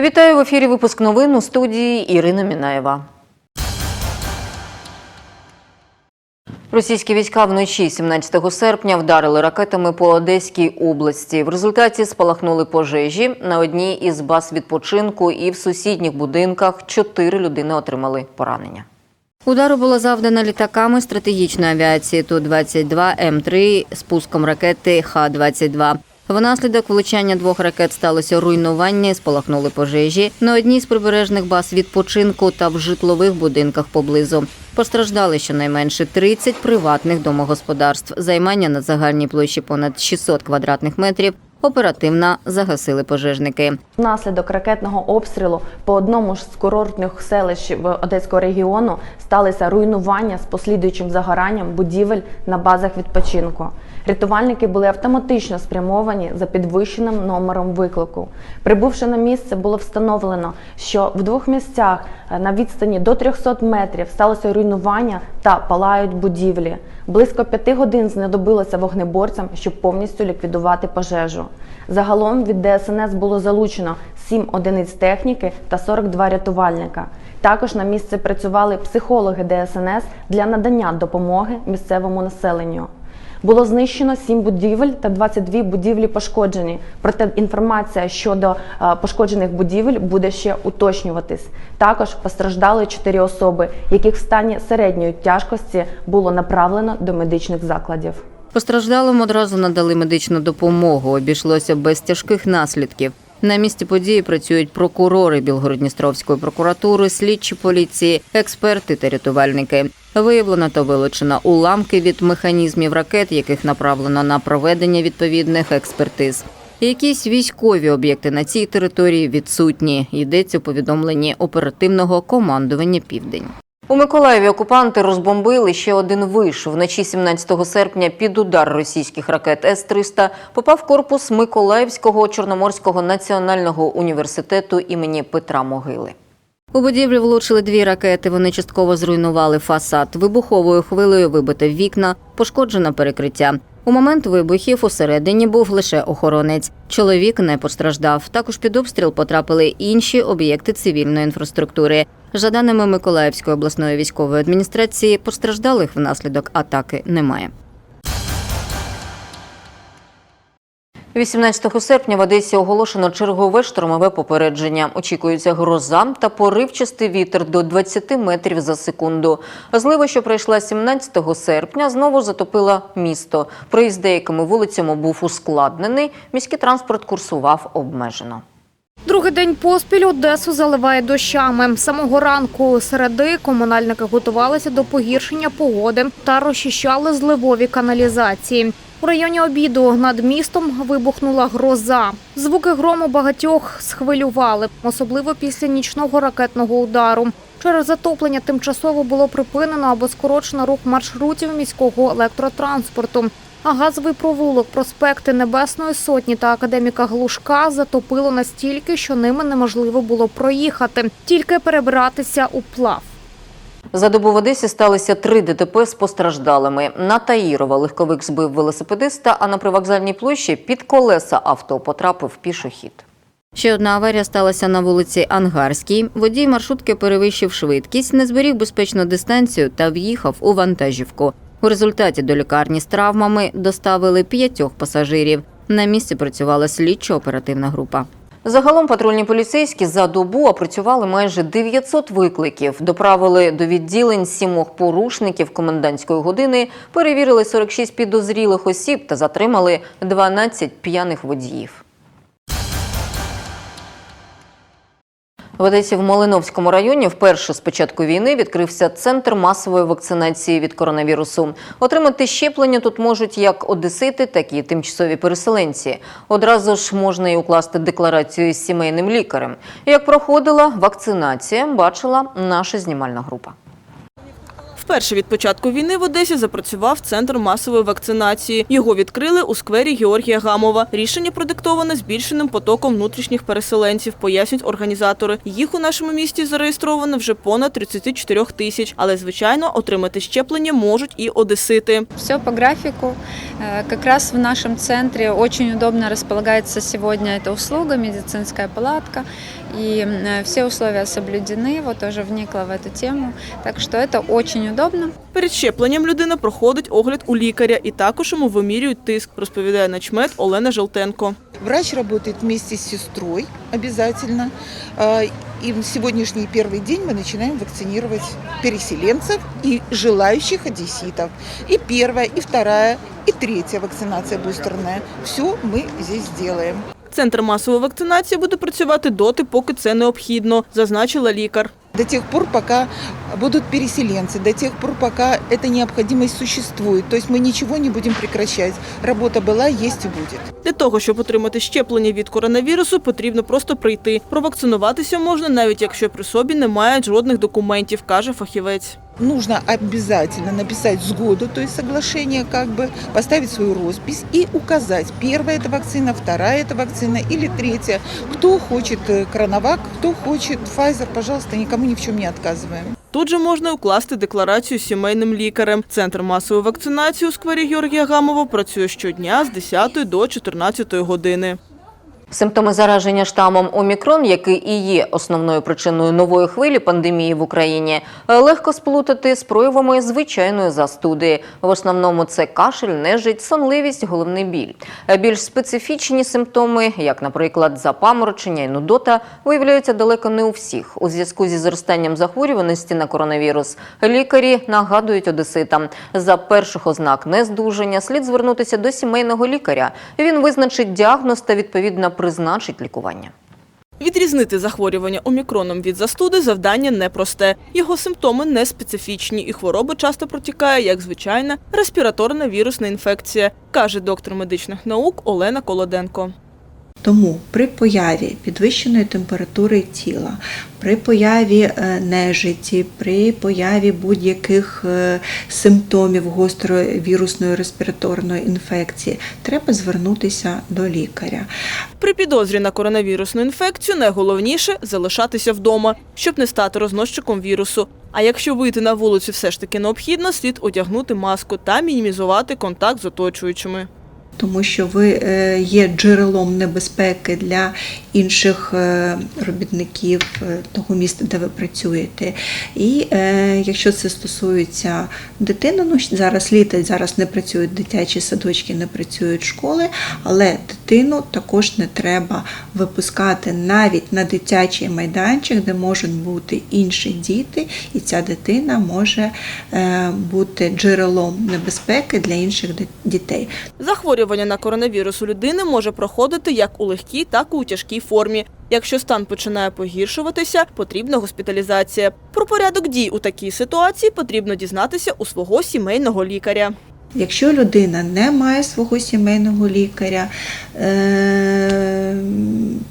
Вітаю в ефірі. Випуск новин у студії Ірина Мінаєва. Російські війська вночі 17 серпня вдарили ракетами по Одеській області. В результаті спалахнули пожежі на одній із баз відпочинку і в сусідніх будинках чотири людини отримали поранення. Удару було завдано літаками стратегічної авіації Ту-22 М3 спуском ракети Х-22. Внаслідок влучання двох ракет сталося руйнування, спалахнули пожежі на одній з прибережних баз відпочинку та в житлових будинках поблизу. Постраждали щонайменше 30 приватних домогосподарств. Займання на загальній площі понад 600 квадратних метрів оперативно загасили пожежники. Внаслідок ракетного обстрілу по одному з курортних селищ Одеського регіону сталися руйнування з послідуючим загоранням будівель на базах відпочинку. Рятувальники були автоматично спрямовані за підвищеним номером виклику. Прибувши на місце, було встановлено, що в двох місцях е, на відстані до 300 метрів сталося руйнування та палають будівлі. Близько п'яти годин знадобилося вогнеборцям, щоб повністю ліквідувати пожежу. Загалом від ДСНС було залучено 7 одиниць техніки та 42 рятувальника. Також на місці працювали психологи ДСНС для надання допомоги місцевому населенню. Було знищено 7 будівель та 22 будівлі пошкоджені. Проте інформація щодо е, пошкоджених будівель буде ще уточнюватись. Також постраждали 4 особи, яких в стані середньої тяжкості було направлено до медичних закладів. Постраждалим одразу надали медичну допомогу. Обійшлося без тяжких наслідків. На місці події працюють прокурори Білгородністровської прокуратури, слідчі поліції, експерти та рятувальники. Виявлено та вилучено уламки від механізмів ракет, яких направлено на проведення відповідних експертиз. Якісь військові об'єкти на цій території відсутні. Йдеться у повідомленні оперативного командування Південь. У Миколаєві окупанти розбомбили ще один виш. Вночі 17 серпня під удар російських ракет С-300 попав корпус Миколаївського Чорноморського національного університету імені Петра Могили. У будівлі влучили дві ракети. Вони частково зруйнували фасад. Вибуховою хвилею вибите вікна, пошкоджено перекриття. У момент вибухів усередині був лише охоронець. Чоловік не постраждав. Також під обстріл потрапили інші об'єкти цивільної інфраструктури. За даними Миколаївської обласної військової адміністрації, постраждалих внаслідок атаки немає. 18 серпня в Одесі оголошено чергове штормове попередження. Очікується гроза та поривчастий вітер до 20 метрів за секунду. Злива, що прийшла 17 серпня, знову затопила місто. Проїзд деякими вулицями був ускладнений. Міський транспорт курсував обмежено. Другий день поспіль Одесу заливає дощами. Самого ранку середи комунальники готувалися до погіршення погоди та розчищали зливові каналізації. У районі обіду над містом вибухнула гроза. Звуки грому багатьох схвилювали, особливо після нічного ракетного удару. Через затоплення тимчасово було припинено або скорочено рух маршрутів міського електротранспорту. А газовий провулок, проспекти Небесної Сотні та академіка Глушка затопило настільки, що ними неможливо було проїхати, тільки перебиратися у плав. За добу в Одесі сталися три ДТП з постраждалими. На Таїрова легковик збив велосипедиста, а на привокзальній площі під колеса авто потрапив пішохід. Ще одна аварія сталася на вулиці Ангарській. Водій маршрутки перевищив швидкість, не зберіг безпечну дистанцію та в'їхав у вантажівку. У результаті до лікарні з травмами доставили п'ятьох пасажирів. На місці працювала слідчо-оперативна група. Загалом патрульні поліцейські за добу опрацювали майже 900 викликів, доправили до відділень сімох порушників комендантської години, перевірили 46 підозрілих осіб та затримали 12 п'яних водіїв. В Одесі в Малиновському районі вперше з початку війни відкрився центр масової вакцинації від коронавірусу. Отримати щеплення тут можуть як одесити, так і тимчасові переселенці. Одразу ж можна і укласти декларацію з сімейним лікарем. Як проходила вакцинація, бачила наша знімальна група. Вперше від початку війни в Одесі запрацював центр масової вакцинації. Його відкрили у сквері Георгія Гамова. Рішення продиктоване збільшеним потоком внутрішніх переселенців, пояснюють організатори. Їх у нашому місті зареєстровано вже понад 34 тисяч. Але, звичайно, отримати щеплення можуть і одесити. Все по графику. Э, Как раз в нашем центре очень удобно располагается сегодня эта услуга, медицинская палатка и м, все условия соблюдены, вот тоже вникла в эту тему, так что это очень удобно. Перед щепленням людина проходить огляд у лікаря і також йому вимірюють тиск, розповідає начмет Олена Желтенко. Врач работает вместе с сестрой обязательно. А, И в сегодняшний первый день мы начинаем вакцинировать переселенцев и желающих одесситов. И первая, и вторая, и третья вакцинация бустерная. Все мы здесь делаем. Центр масової вакцинації буде працювати доти, поки це необхідно, зазначила лікар. До тех пор, пока будут переселенцы, до тех пор, пока эта необходимость существует. То есть мы ничего не будем прекращать. Работа была, есть и будет. Для того, щоб отримати щеплення від коронавірусу, потрібно просто прийти. Провакцинуватися можна, навіть якщо при собі немає жодних документів, каже фахівець. нужно обязательно написать сгоду, то есть соглашение, как бы поставить свою роспись и указать, первая это вакцина, вторая это вакцина или третья. Кто хочет э, Коронавак, кто хочет Pfizer, пожалуйста, никому ни в чем не отказываем. Тут же можна укласти декларацію з сімейним лікарем. Центр масової вакцинації у сквері Георгія Гамова працює щодня з 10 до 14 години. Симптоми зараження штамом Омікрон, який і є основною причиною нової хвилі пандемії в Україні, легко сплутати з проявами звичайної застуди. В основному це кашель, нежить, сонливість, головний біль. Більш специфічні симптоми, як, наприклад, запаморочення і нудота, виявляються далеко не у всіх. У зв'язку зі зростанням захворюваності на коронавірус лікарі нагадують одеситам, за перших ознак нездужання слід звернутися до сімейного лікаря. Він визначить діагноз та відповідно призначить лікування. Відрізнити захворювання омікроном від застуди завдання непросте. Його симптоми не специфічні, і хвороба часто протікає як звичайна респіраторна вірусна інфекція, каже доктор медичних наук Олена Колоденко. Тому при появі підвищеної температури тіла, при появі е, нежиті, при появі будь-яких е, симптомів гострої вірусної респіраторної інфекції треба звернутися до лікаря. При підозрі на коронавірусну інфекцію найголовніше залишатися вдома, щоб не стати розносчиком вірусу. А якщо вийти на вулицю все ж таки необхідно, слід одягнути маску та мінімізувати контакт з оточуючими. Тому що ви е, є джерелом небезпеки для інших е, робітників е, того міста, де ви працюєте. І якщо це стосується дитини, ну зараз літо, зараз не працюють дитячі садочки, не працюють школи, але дитину також не треба випускати навіть на дитячий майданчик, де можуть бути інші діти, і ця дитина може бути джерелом небезпеки для інших дітей. Захворювання на коронавірус у людини може проходити як у легкій, так і у тяжкій формі. Якщо стан починає погіршуватися, потрібна госпіталізація. Про порядок дій у такій ситуації потрібно дізнатися у свого сімейного лікаря. Якщо людина не має свого сімейного лікаря, е,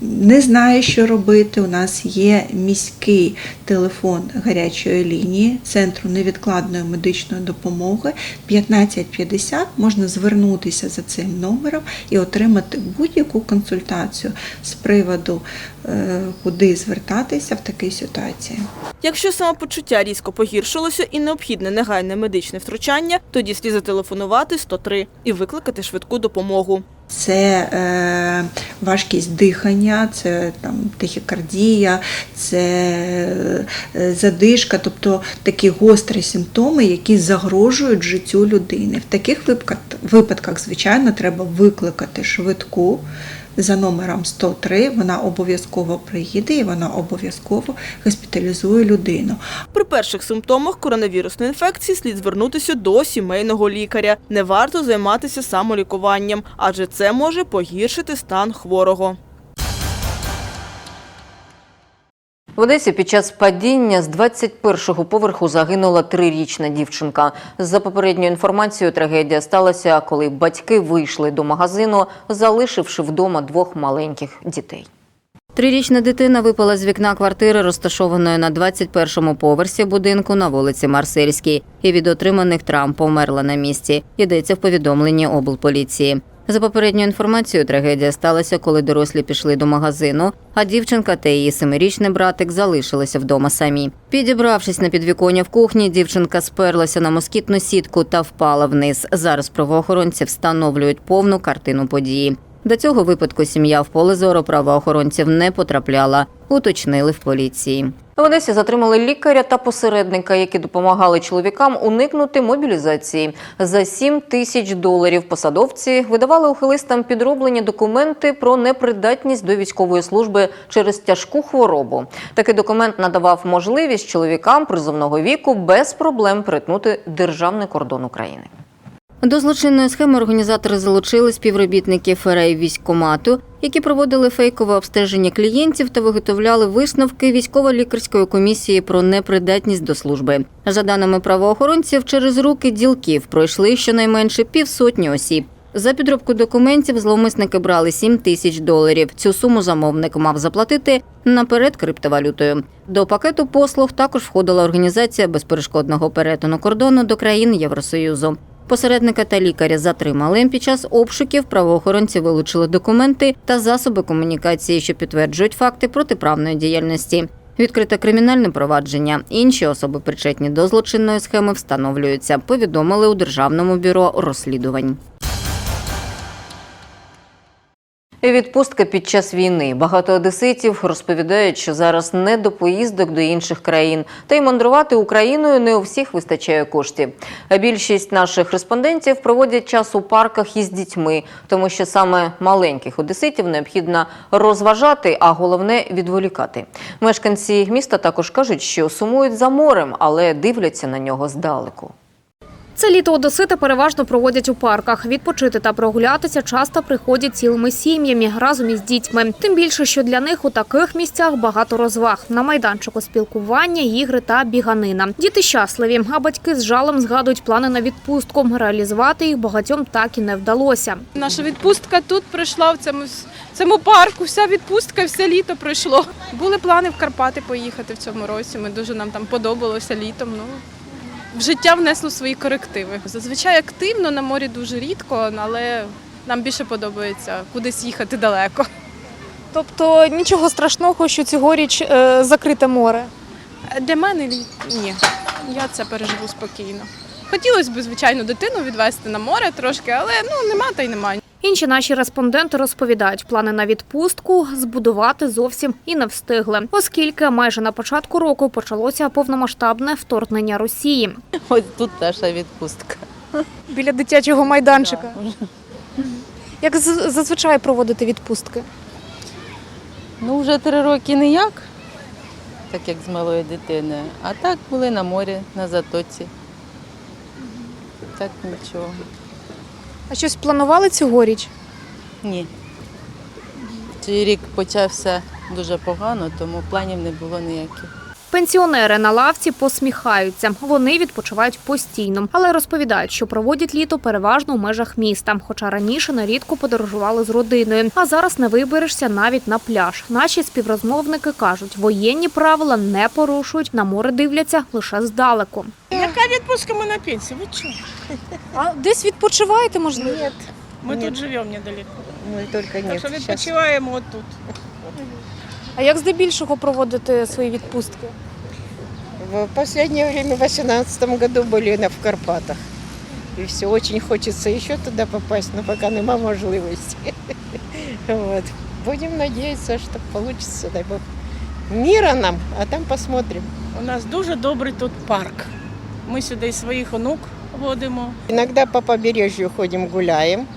не знає, що робити, у нас є міський телефон гарячої лінії Центру невідкладної медичної допомоги 1550. Можна звернутися за цим номером і отримати будь-яку консультацію з приводу, куди звертатися в такій ситуації. Якщо самопочуття різко погіршилося і необхідне негайне медичне втручання, тоді слід зателефонувати 103 і викликати швидку допомогу. Це е, важкість дихання, це там тахікардія, це е, задишка, тобто такі гострі симптоми, які загрожують життю людини. В таких випадках, випадках, звичайно, треба викликати швидку за номером 103. Вона обов'язково приїде і вона обов'язково госпіталізує людину. При перших симптомах коронавірусної інфекції слід звернутися до сімейного лікаря. Не варто займатися самолікуванням, адже це може погіршити стан хворого. В Одесі під час падіння з 21-го поверху загинула трирічна дівчинка. За попередньою інформацією, трагедія сталася, коли батьки вийшли до магазину, залишивши вдома двох маленьких дітей. Трирічна дитина випала з вікна квартири, розташованої на 21-му поверсі будинку на вулиці Марсельській, і від отриманих травм померла на місці. Йдеться в повідомленні облполіції. За попередньою інформацією, трагедія сталася, коли дорослі пішли до магазину, а дівчинка та її семирічний братик залишилися вдома самі. Підібравшись на підвіконня в кухні, дівчинка сперлася на москітну сітку та впала вниз. Зараз правоохоронці встановлюють повну картину події. До цього випадку сім'я в поле зору правоохоронців не потрапляла, уточнили в поліції. В Одесі затримали лікаря та посередника, які допомагали чоловікам уникнути мобілізації. За 7 тисяч доларів посадовці видавали ухилистам підроблені документи про непридатність до військової служби через тяжку хворобу. Такий документ надавав можливість чоловікам призовного віку без проблем перетнути державний кордон України. До злочинної схеми організатори залучили співробітників ФРА і військкомату, які проводили фейкове обстеження клієнтів та виготовляли висновки військово-лікарської комісії про непридатність до служби. За даними правоохоронців, через руки ділків пройшли щонайменше півсотні осіб. За підробку документів зловмисники брали 7 тисяч доларів. Цю суму замовник мав заплатити наперед криптовалютою. До пакету послуг також входила організація безперешкодного перетину кордону до країн Євросоюзу. Посередника та лікаря затримали. Під час обшуків правоохоронці вилучили документи та засоби комунікації, що підтверджують факти протиправної діяльності. Відкрите кримінальне провадження. Інші особи, причетні до злочинної схеми, встановлюються. Повідомили у Державному бюро розслідувань. Відпустка під час війни. Багато одеситів розповідають, що зараз не до поїздок до інших країн, та й мандрувати Україною не у всіх вистачає коштів. А більшість наших респондентів проводять час у парках із дітьми, тому що саме маленьких одеситів необхідно розважати, а головне відволікати. Мешканці міста також кажуть, що сумують за морем, але дивляться на нього здалеку. Це літо одесити переважно проводять у парках. Відпочити та прогулятися часто приходять цілими сім'ями разом із дітьми. Тим більше, що для них у таких місцях багато розваг на майданчику спілкування, ігри та біганина. Діти щасливі, а батьки з жалем згадують плани на відпустку. Реалізувати їх багатьом так і не вдалося. Наша відпустка тут пройшла в цьому, в цьому парку. Вся відпустка, все літо пройшло. Були плани в Карпати поїхати в цьому році. Ми дуже нам там подобалося літом. Ну в життя внесло свої корективи. Зазвичай активно на морі дуже рідко, але нам більше подобається кудись їхати далеко. Тобто нічого страшного, що цьогоріч е, закрите море. Для мене ні. Я це переживу спокійно. Хотілося б, звичайно, дитину відвезти на море трошки, але ну нема та й немає. Інші наші респонденти розповідають, плани на відпустку збудувати зовсім і не встигли, оскільки майже на початку року почалося повномасштабне вторгнення Росії. Ось тут наша відпустка. Біля дитячого майданчика. Як з- зазвичай проводити відпустки? Ну, вже три роки ніяк, так як з малою дитиною. А так були на морі, на затоці. Так нічого. А щось планували цьогоріч? Ні. Цей рік почався дуже погано, тому планів не було ніяких. Пенсіонери на лавці посміхаються. Вони відпочивають постійно, але розповідають, що проводять літо переважно у межах міста. Хоча раніше нерідко подорожували з родиною. А зараз не виберешся навіть на пляж. Наші співрозмовники кажуть, воєнні правила не порушують, на море дивляться лише здалеку. Яка відпустка ми на пенсії? Ви чого? А десь відпочиваєте, можливо? Ні. Ми Ні. тут живемо недалеко. Мы только Так нет. що відпочиваємо от тут. А як здебільшого проводити свої відпустки? в последнее время, в 2018 году были на, в Карпатах. И все, очень хочется еще туда попасть, но пока нема можливости. Вот. Будем надеяться, что получится, дай Бог. Мира нам, а там посмотрим. У нас дуже добрий тут парк. Ми сюди своїх онук водимо. Иногда по побережью ходим, гуляем.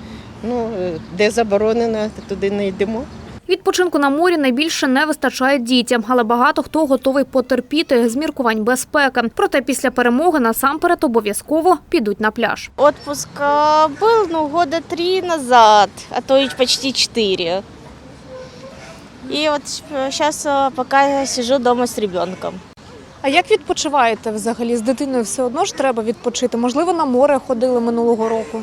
Ну, е, де заборонено, туди не йдемо. Відпочинку на морі найбільше не вистачає дітям, але багато хто готовий потерпіти з міркувань безпеки. Проте після перемоги насамперед обов'язково підуть на пляж. Отпуск был, ну, года три назад, а то и почти четыре. И вот сейчас пока я сижу дома с ребенком. А як відпочиваєте взагалі з дитиною? Все одно ж треба відпочити. Можливо, на море ходили минулого року.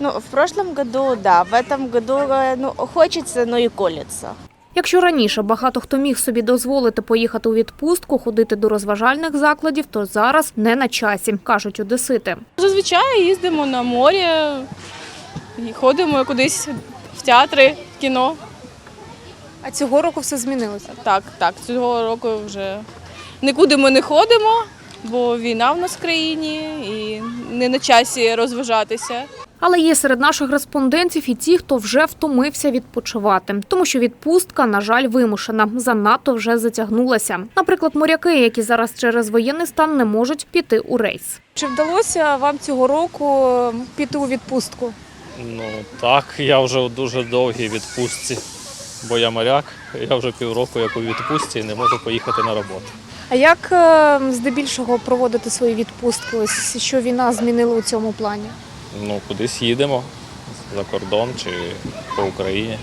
Ну, в прошлом году, да, в этом году, э, ну, хочется, но и колется. Якщо раніше багато хто міг собі дозволити поїхати у відпустку, ходити до розважальних закладів, то зараз не на часі, кажуть одесити. Зазвичай їздимо на море, і ходимо кудись в театри, в кіно. А цього року все змінилося. Так, так, цього року вже нікуди ми не ходимо, бо війна в нас в країні і не на часі розважатися. Але є серед наших респондентів і ті, хто вже втомився відпочивати, тому що відпустка, на жаль, вимушена, занадто вже затягнулася. Наприклад, моряки, які зараз через воєнний стан не можуть піти у рейс. Чи вдалося вам цього року піти у відпустку? Ну так, я вже у дуже довгій відпустці, бо я моряк, я вже півроку як у відпустці і не можу поїхати на роботу. А як е, здебільшого проводити свої відпустки? Ось що війна змінила у цьому плані? Ну, кудись їдемо за кордон чи по Україні.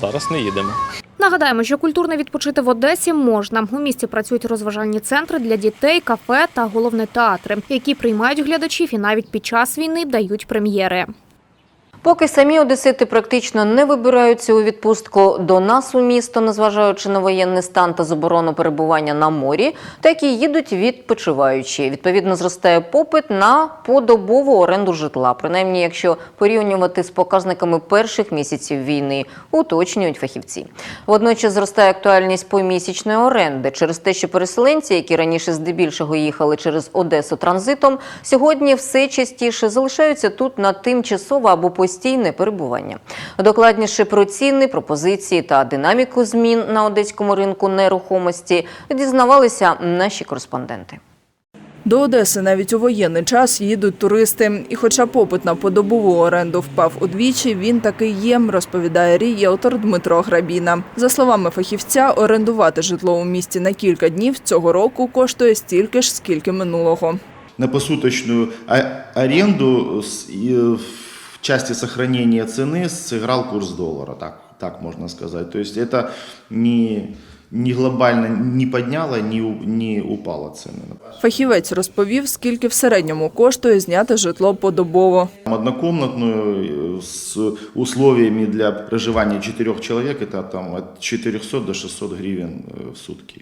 Зараз не їдемо. Нагадаємо, що культурно відпочити в Одесі можна. У місті працюють розважальні центри для дітей, кафе та головне театри, які приймають глядачів і навіть під час війни дають прем'єри. Поки самі одесити практично не вибираються у відпустку до нас у місто, незважаючи на воєнний стан та заборону перебування на морі, так і їдуть відпочиваючі. Відповідно, зростає попит на подобову оренду житла, принаймні, якщо порівнювати з показниками перших місяців війни, уточнюють фахівці. Водночас зростає актуальність помісячної оренди через те, що переселенці, які раніше здебільшого їхали через Одесу транзитом, сьогодні все частіше залишаються тут на тимчасове або постійне перебування. Докладніше про ціни, пропозиції та динаміку змін на одеському ринку нерухомості дізнавалися наші кореспонденти. До Одеси навіть у воєнний час їдуть туристи. І хоча попит на подобову оренду впав удвічі, він таки є, розповідає рієлтор Дмитро Грабіна. За словами фахівця, орендувати житло у місті на кілька днів цього року коштує стільки ж, скільки минулого. на посуточную а- аренду с- и в части сохранения цены сыграл курс доллара, так, так можно сказать. То есть это не, не глобально не подняло, не, у- не упало цены. Фахівець розповів, скільки в середньому коштує зняти житло подобово. Однокомнатную э, с условиями для проживания четырех человек это там от 400 до 600 гривен э, в сутки.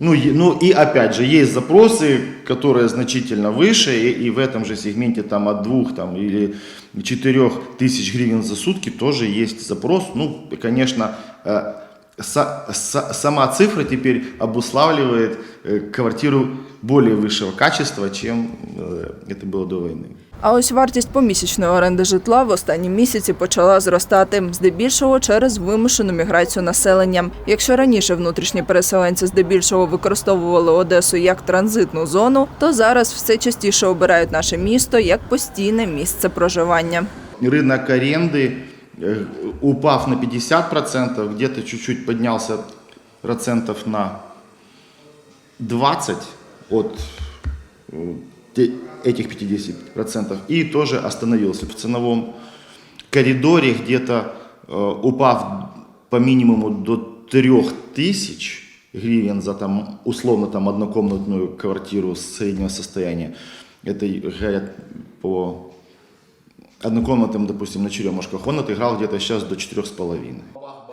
Ну, е- ну и опять же, есть запросы, которые значительно выше, и, и в этом же сегменте там от двух там, или четырех тысяч гривен за сутки тоже есть запрос. Ну, конечно, э, са- са- сама цифра теперь обуславливает э, квартиру более высшего качества, чем э, это было до войны. А ось вартість помісячної оренди житла в останні місяці почала зростати, здебільшого через вимушену міграцію населення. Якщо раніше внутрішні переселенці здебільшого використовували Одесу як транзитну зону, то зараз все частіше обирають наше місто як постійне місце проживання. Рынок аренды, э, упав на 50%, где-то чуть-чуть поднялся процентов на 20 от э, этих 50% и тоже остановился в ценовом коридоре, где-то э, упав по минимуму до 3000 гривен за там условно там однокомнатную квартиру среднего состояния. Это говорят по однокомнатным, допустим, на Черемушках, он отыграл где-то сейчас до 4,5.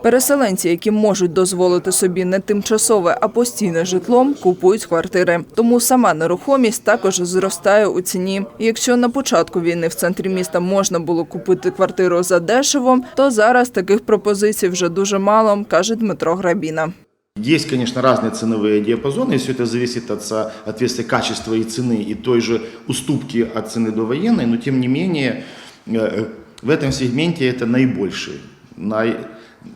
Переселенці, які можуть дозволити собі не тимчасове, а постійне житло, купують квартири. Тому сама нерухомість також зростає у ціні. І якщо на початку війни в центрі міста можна було купити квартиру за дешево, то зараз таких пропозицій вже дуже мало, каже Дмитро Грабіна. Есть, конечно, разные ценовые диапазоны, и все это зависит от соответствия качества и цены, и той же уступки от цены до военной, но тем не менее э, в этом сегменте это наибольший, най-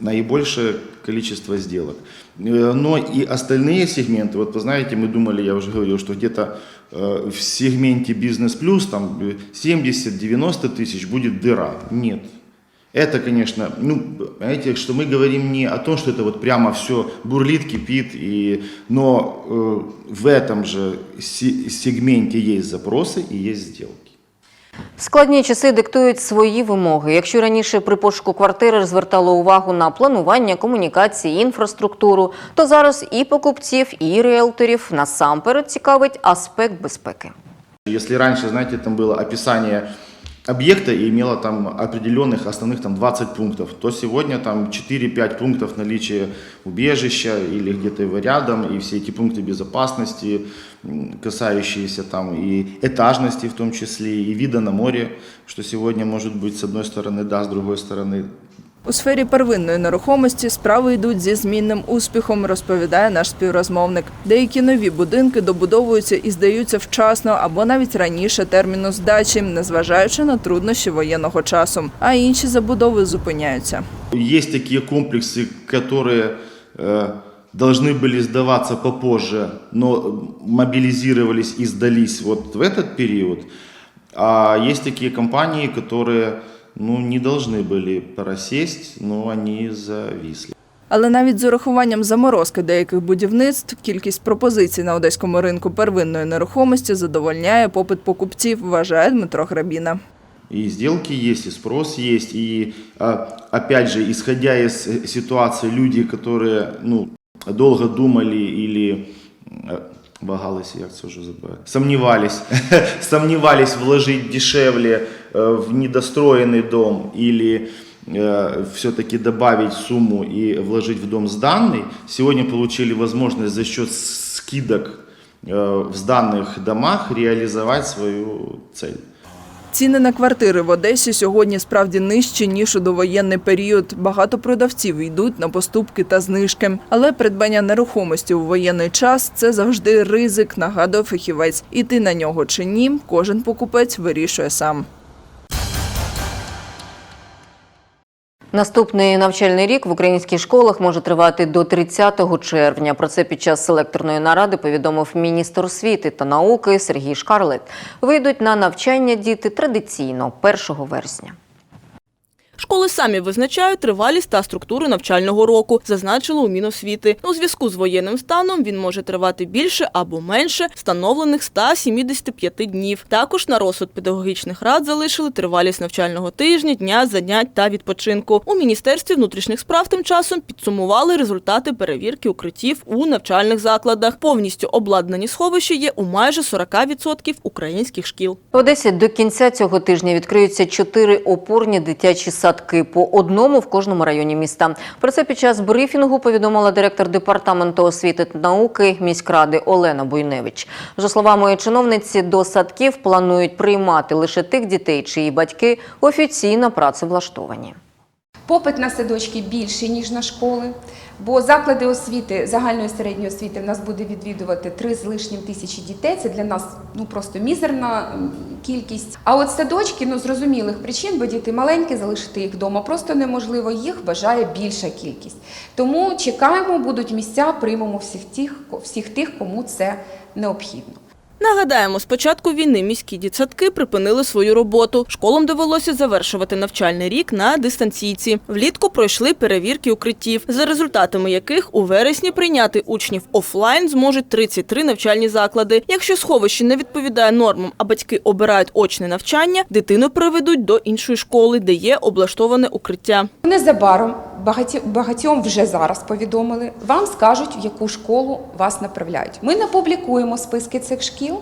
наибольшее количество сделок. Э, Но и остальные сегменты, вот вы знаете, мы думали, я уже говорил, что где-то э, в сегменте бизнес плюс там э, 70-90 тысяч будет дыра. Нет, это, конечно, ну, понимаете, что мы говорим не о том, что это вот прямо все бурлит, кипит, и, но э, в этом же се- сегменте есть запросы и есть сделки. Складні часи диктують свої вимоги. Якщо раніше при пошуку квартири звертало увагу на планування, комунікації, інфраструктуру, то зараз і покупців, і риелторів насамперед цікавить аспект безпеки. Якщо раніше знаєте, там було описание объекта и имело там определенных основных там 20 пунктов, то сегодня там 4-5 пунктов наличия убежища или где-то его рядом, и все эти пункты безопасности, м, касающиеся там и этажности в том числе, и вида на море, что сегодня может быть с одной стороны да, с другой стороны У сфері первинної нерухомості справи йдуть зі змінним успіхом, розповідає наш співрозмовник. Деякі нові будинки добудовуються і здаються вчасно або навіть раніше терміну здачі, незважаючи на труднощі воєнного часу. А інші забудови зупиняються. Есть такие комплексы, которые э, должны были сдаваться попозже, но мобилизировались и сдались вот в этот период. А есть такие компании, которые ну, не должны были просесть, но они зависли. Але навіть з урахуванням заморозки деяких будівництв кількість пропозицій на одеському ринку первинної нерухомості задовольняє попит покупців, вважає Дмитро Грабіна. И сделки есть, и спрос есть, и а, опять же, исходя из э, ситуации, люди, которые ну, долго думали или э, вагалися, як це вже забуваю, сомневались, сомневались вложить дешевле э, в недостроенный дом или э, все-таки добавить сумму и вложить в дом сданный, сегодня получили возможность за счет скидок э, в сданных домах реализовать свою цель. Ціни на квартири в Одесі сьогодні справді нижчі ніж у довоєнний період. Багато продавців йдуть на поступки та знижки. Але придбання нерухомості у воєнний час це завжди ризик, нагадує фахівець. Іти на нього чи ні, кожен покупець вирішує сам. Наступний навчальний рік в українських школах може тривати до 30 червня. Про це під час селекторної наради повідомив міністр освіти та науки Сергій Шкарлет. Вийдуть на навчання діти традиційно 1 вересня. Школи самі визначають тривалість та структуру навчального року, зазначило у Міносвіти. У зв'язку з воєнним станом він може тривати більше або менше встановлених 175 днів. Також на розсуд педагогічних рад залишили тривалість навчального тижня, дня, занять та відпочинку. У Міністерстві внутрішніх справ тим часом підсумували результати перевірки укриттів у навчальних закладах. Повністю обладнані сховища є у майже 40% українських шкіл. В Одесі до кінця цього тижня відкриються чотири опорні дитячі садки по одному в кожному районі міста. Про це під час брифінгу повідомила директор департаменту освіти та науки міськради Олена Буйневич. За словами чиновниці, до садків планують приймати лише тих дітей, чиї батьки офіційно працевлаштовані. Попит на садочки більший, ніж на школи, бо заклади освіти, загальної середньої освіти в нас буде відвідувати 3 з лишнім тисячі дітей. Це для нас ну просто мізерна кількість. А от садочки, ну зрозумілих причин, бо діти маленькі, залишити їх вдома просто неможливо. Їх бажає більша кількість. Тому чекаємо, будуть місця, приймемо всіх тих, всіх тих, кому це необхідно. Нагадаємо, з початку війни міські дітсадки припинили свою роботу. Школам довелося завершувати навчальний рік на дистанційці. Влітку пройшли перевірки укриттів, за результатами яких у вересні прийняти учнів офлайн зможуть 33 навчальні заклади. Якщо сховище не відповідає нормам, а батьки обирають очне навчання, дитину переведуть до іншої школи, де є облаштоване укриття. Незабаром багатьом вже зараз повідомили. Вам скажуть, в яку школу вас направляють. Ми не публікуємо списки цих шкіл.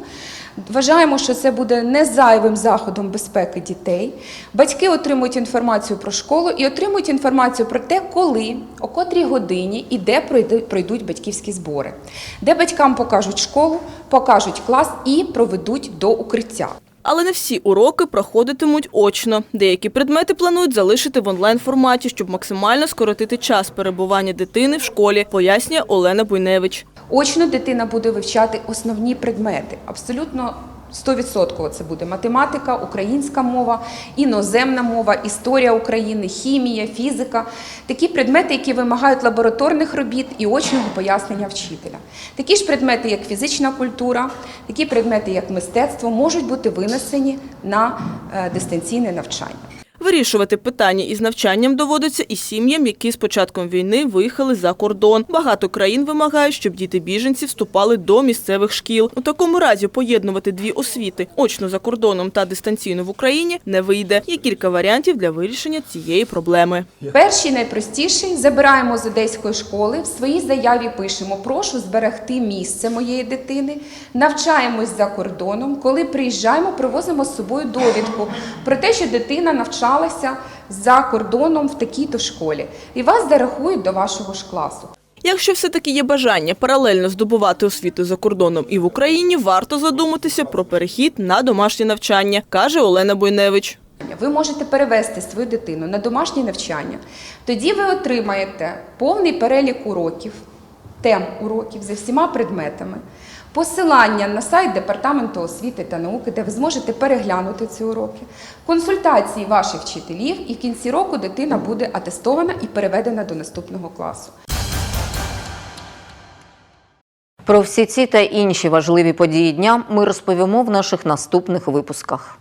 Вважаємо, що це буде не зайвим заходом безпеки дітей. Батьки отримують інформацію про школу і отримують інформацію про те, коли, о котрій годині і де пройдуть батьківські збори, де батькам покажуть школу, покажуть клас і проведуть до укриття. Але не всі уроки проходитимуть очно. Деякі предмети планують залишити в онлайн форматі, щоб максимально скоротити час перебування дитини в школі, пояснює Олена Буйневич. Очно дитина буде вивчати основні предмети. Абсолютно 100% це буде математика, українська мова, іноземна мова, історія України, хімія, фізика. Такі предмети, які вимагають лабораторних робіт і очного пояснення вчителя. Такі ж предмети, як фізична культура, такі предмети, як мистецтво, можуть бути винесені на е, дистанційне навчання. Вирішувати питання із навчанням доводиться і сім'ям, які з початком війни виїхали за кордон. Багато країн вимагають, щоб діти біженців вступали до місцевих шкіл. У такому разі поєднувати дві освіти очно за кордоном та дистанційно в Україні не вийде. Є кілька варіантів для вирішення цієї проблеми. Перший найпростіший забираємо з одеської школи. В своїй заяві пишемо: прошу зберегти місце моєї дитини. Навчаємось за кордоном. Коли приїжджаємо, привозимо з собою довідку про те, що дитина навчалася за кордоном в такій-то школі, і вас зарахують до вашого ж класу. Якщо все-таки є бажання паралельно здобувати освіту за кордоном і в Україні, варто задуматися про перехід на домашнє навчання, каже Олена Бойневич. Ви можете перевести свою дитину на домашнє навчання. Тоді ви отримаєте повний перелік уроків, тем уроків за всіма предметами, посилання на сайт Департаменту освіти та науки, де ви зможете переглянути ці уроки, консультації ваших вчителів, і в кінці року дитина буде атестована і переведена до наступного класу. Про всі ці та інші важливі події дня ми розповімо в наших наступних випусках.